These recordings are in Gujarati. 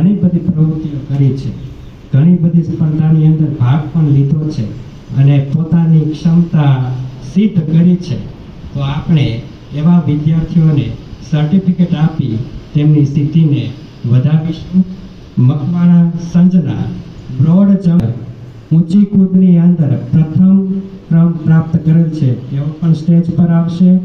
ઘણી બધી પ્રવૃત્તિઓ કરી છે. ઘણી બધી સ્પર્ધાની અંદર ભાગ પણ લીધો છે અને પોતાની ક્ષમતા સિદ્ધ કરી છે. તો આપણે એવા વિદ્યાર્થીઓને સર્ટિફિકેટ આપી તેમની સિદ્ધિને વધાવીશું મકવાણા સંજના બ્રોડ જમ્પ ઊંચી કૂદની અંદર પ્રથમ ક્રમ પ્રાપ્ત કરેલ છે. તેઓ પણ સ્ટેજ પર આવશે.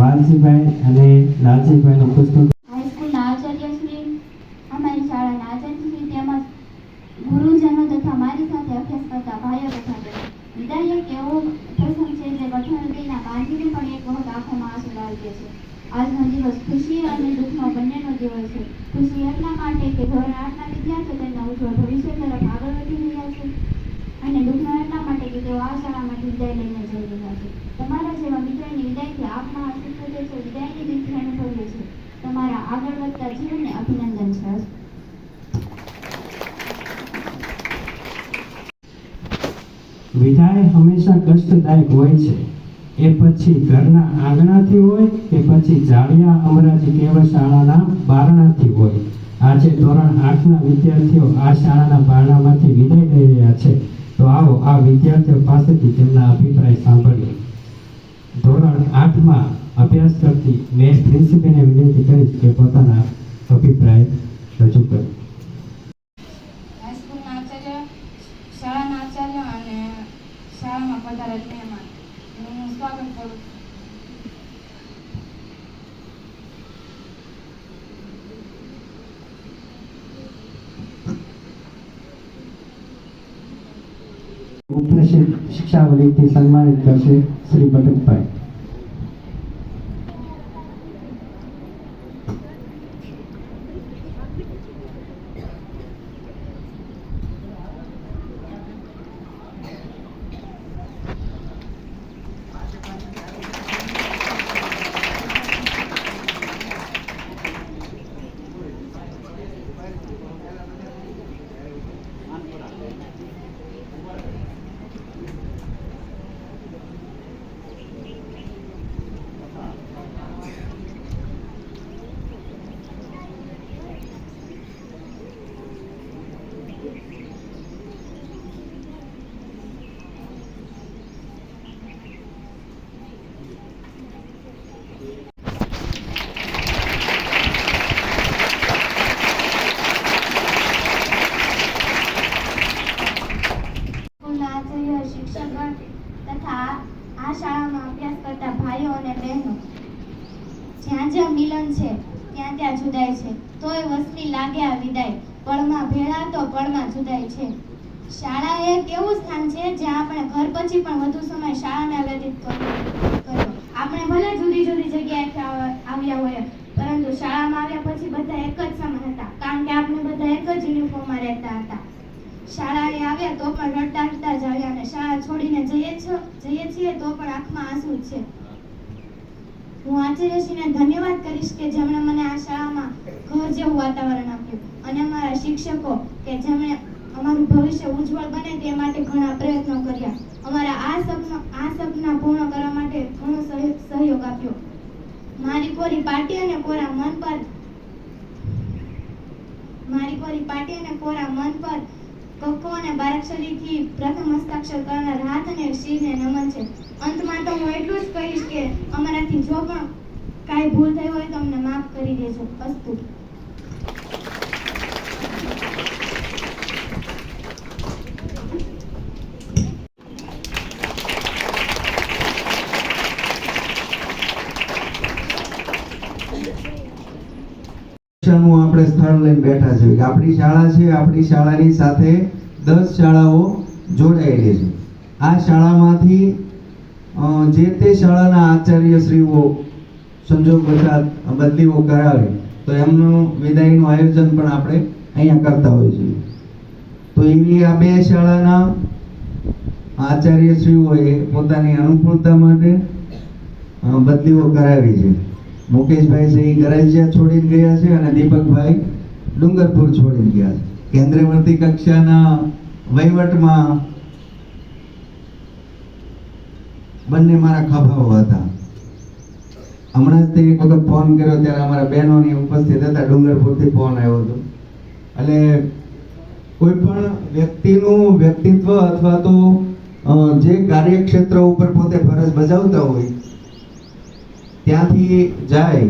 વાલજીભાઈ અને લાલજીભાઈનું પુસ્તક આજનો દિવસ ખુશી અને દુઃખનો બંનેનો દિવસ છે. ખુશી માટે કે ધોરણ તેમના ઉજ્જવળ ભવિષ્ય તરફ આગળ વધી રહ્યા છે. અને દુઃખનો માટે કે તેઓ આ શાળામાંથી વિદાય લઈને જઈ રહ્યા છે. તમારા જેવા મિત્રની વિદાયથી આપના અસ્તિત્વ જે છે વિદાયની દિનથી અનુભવીએ છીએ તમારા આગળ વધતા જીવનને અભિનંદન છે. વિદાય હંમેશા કષ્ટદાયક હોય છે. એ પછી ઘરના આંગણાથી હોય કે પછી જાળિયા અમરાજી કેવળ શાળાના બારણાથી હોય. આજે ધોરણ આઠના વિદ્યાર્થીઓ આ શાળાના બારણામાંથી વિદાય લઈ રહ્યા છે. તો આવો આ વિદ્યાર્થીઓ પાસેથી તેમના અભિપ્રાય સાંભળીએ. ધોરણ આઠમાં અભ્યાસ કરતી મેં પ્રિન્સિપલને વિનંતી કરીશ કે પોતાના અભિપ્રાય રજૂ કરે. હાઈસ્કૂલના આચાર્ય શાળાના આચાર્ય અને શાળામાં પધારેલ મહેમાન. હું સ્વાગત કરું ઉપનિષદ શિક્ષાવલીથી સન્માનિત કરશે શ્રી બટકભાઈ સ્કૂલના આચાર્ય શિક્ષકગણ તથા આ શાળામાં અભ્યાસ કરતા ભાઈઓ અને બહેનો જ્યાં જ્યાં મિલન છે ત્યાં ત્યાં જુદાય છે. તોય વસ્તી લાગે આ વિદાય. પળમાં ભેળા તો પળમાં જુદાય છે. શાળા એક એવું સ્થાન છે? જ્યાં આપણે ઘર પછી પણ વધુ સમય શાળાને વ્યતીત કર્યો. આપણે ભલે જુદી જુદી જગ્યાએ આવ્યા હોય, પરંતુ શાળામાં આવ્યા પછી બધા એક જ સમાન હતા. કારણ કે આપણે બધા એક જ યુનિફોર્મમાં રહેતા હતા. શાળાએ આવ્યા તો પણ રડતા રડતા જ આવ્યા અને શાળા છોડીને જઈએ જઈએ છીએ તો પણ આંખમાં આંસુ છે. હું આચાર્યશ્રીને ધન્યવાદ કરીશ કે જેમણે મને આ શાળામાં ઘર જેવું વાતાવરણ આપ્યું. અને અમારા શિક્ષકો કે જેમણે અમારું ભવિષ્ય ઉજ્જવળ બને તે માટે ઘણા પ્રયત્નો કર્યા. અમારા આ સપના આ સપના પૂર્ણ કરવા માટે ઘણો સહયોગ આપ્યો. મારી કોરી પાટી અને કોરા મન પર, મારી કોરી પાટી અને કોરા મન પર કક્કો અને બારાક્ષરીથી પ્રથમ હસ્તાક્ષર કરનાર હાથ અને શિરને નમન છે. અંતમાં તો હું એટલું જ કહીશ કે અમારાથી જો પણ કાંઈ ભૂલ થઈ હોય તો અમને માફ કરી દેજો, અસ્તુ. પરીક્ષાનું આપણે સ્થળ લઈને બેઠા છે કે આપણી શાળા છે, આપણી શાળાની સાથે દસ શાળાઓ જોડાયેલી છે. આ શાળામાંથી જે તે શાળાના આચાર્યશ્રીઓ સંજોગ વસાત બદલીઓ કરાવે, તો એમનું વિદાયનું આયોજન પણ આપણે અહીંયા કરતા હોઈએ છીએ. તો એવી આ બે શાળાના આચાર્યશ્રીઓએ પોતાની અનુકૂળતા માટે બદલીઓ કરાવી છે. મુકેશભાઈ છે એ છોડીને ગયા છે અને દીપકભાઈ ડુંગરપુર છોડીને ગયા છે. કેન્દ્રવર્તી કક્ષાના વહીવટમાં બંને મારા ખભાઓ હતા. હમણાં જ તે એક વખત ફોન કર્યો, ત્યારે અમારા બહેનોની ઉપસ્થિત હતા, ડુંગરપુરથી ફોન આવ્યો હતો. એટલે કોઈ પણ વ્યક્તિનું વ્યક્તિત્વ અથવા તો જે કાર્યક્ષેત્ર ઉપર પોતે ફરજ બજાવતા હોય, ત્યાંથી જાય,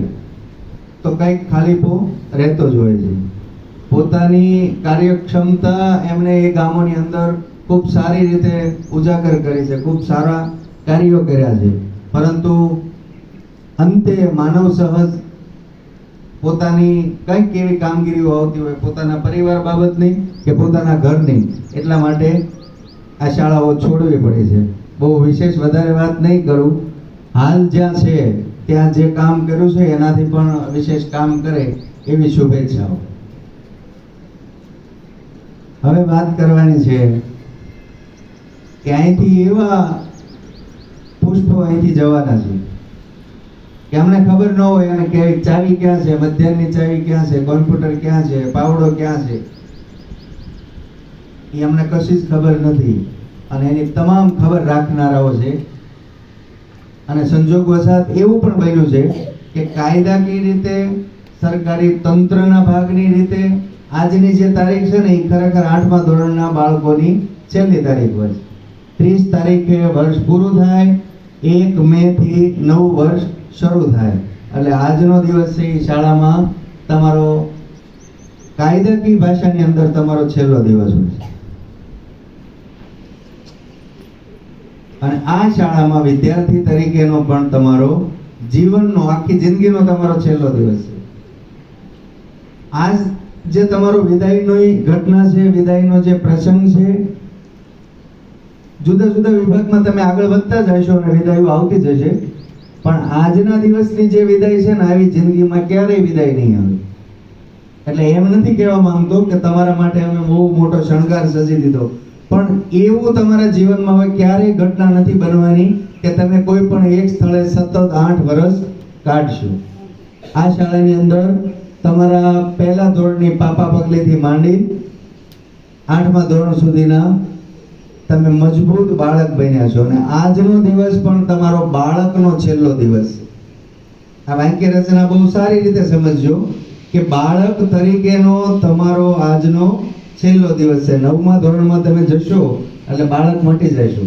તો કંઈક ખાલીપો રહેતો જ હોય છે. પોતાની કાર્યક્ષમતા એમણે એ ગામોની અંદર ખૂબ સારી રીતે ઉજાગર કરી છે, ખૂબ સારા કાર્યો કર્યા છે. પરંતુ અંતે માનવ સહજ પોતાની કંઈક એવી કામગીરીઓ આવતી હોય, પોતાના પરિવાર બાબતની કે પોતાના ઘરની એટલા માટે આ શાળાઓ છોડવી પડે છે. બહુ વિશેષ વધારે વાત નહીં કરું. હાલ જ્યાં છે, ત્યાં જે કામ કર્યું છે, એનાથી પણ વિશેષ કામ કરે એવી શુભેચ્છાઓ. હવે વાત કરવાની છે કે અહીંથી એવા પુષ્પો અહીંથી જવાના છે. કે અમને ખબર ન હોય અને કે ચાવી ક્યાં છે, મધ્યાહનની ચાવી ક્યાં છે, કોમ્પ્યુટર ક્યાં છે, પાવડો ક્યાં છે? એ અમને કશી જ ખબર નથી. અને એની તમામ ખબર રાખનારાઓ છે. અને સંજોગવશાત એવું પણ બન્યું છે કે કાયદાકીય રીતે, સરકારી તંત્રના ભાગની રીતે, આજની જે તારીખ છે ને, એ ખરેખર આઠમા ધોરણના બાળકોની છેલ્લી તારીખ હોય ત્રીસ તારીખે વર્ષ પૂરું થાય એક મે થી નવું વર્ષ શરૂ થાય. એટલે આજનો દિવસ છે એ શાળામાં તમારો કાયદાકીય ભાષાની અંદર તમારો છેલ્લો દિવસ હોય છે. અને આ શાળામાં વિદ્યાર્થી તરીકેનો પણ તમારો જીવનનો, આખી જિંદગીનો તમારો છેલ્લો દિવસ છે. આજ જે તમારો વિદાયનો ઘટના છે, વિદાયનો જે પ્રસંગ છે જુદા જુદા વિભાગમાં તમે આગળ વધતા જશો અને વિદાયો આવતી જશે. પણ આજના દિવસની જે વિદાય છે ને, આવી જિંદગીમાં ક્યારેય વિદાય નહીં આવે. એટલે એમ નથી કહેવા માંગતો કે તમારા માટે અમે બહુ મોટો શણગાર સજી દીધો. પણ એવું તમારા જીવનમાં હવે ક્યારેય ઘટના નથી બનવાની કે તમે કોઈ પણ એક સ્થળે સતત આઠ વર્ષ કાઢશો. આ શાળાની અંદર તમારા પહેલા ધોરણની પાપા પગલેથી માંડી આઠમા ધોરણ સુધીના તમે મજબૂત બાળક બન્યા છો અને આજનો દિવસ પણ તમારો બાળકનો છેલ્લો દિવસ આ વાક્ય રચના બહુ સારી રીતે સમજજો કે બાળક તરીકેનો તમારો આજનો છેલ્લો દિવસ છે. નવમા ધોરણમાં તમે જશો એટલે બાળક મટી જશો.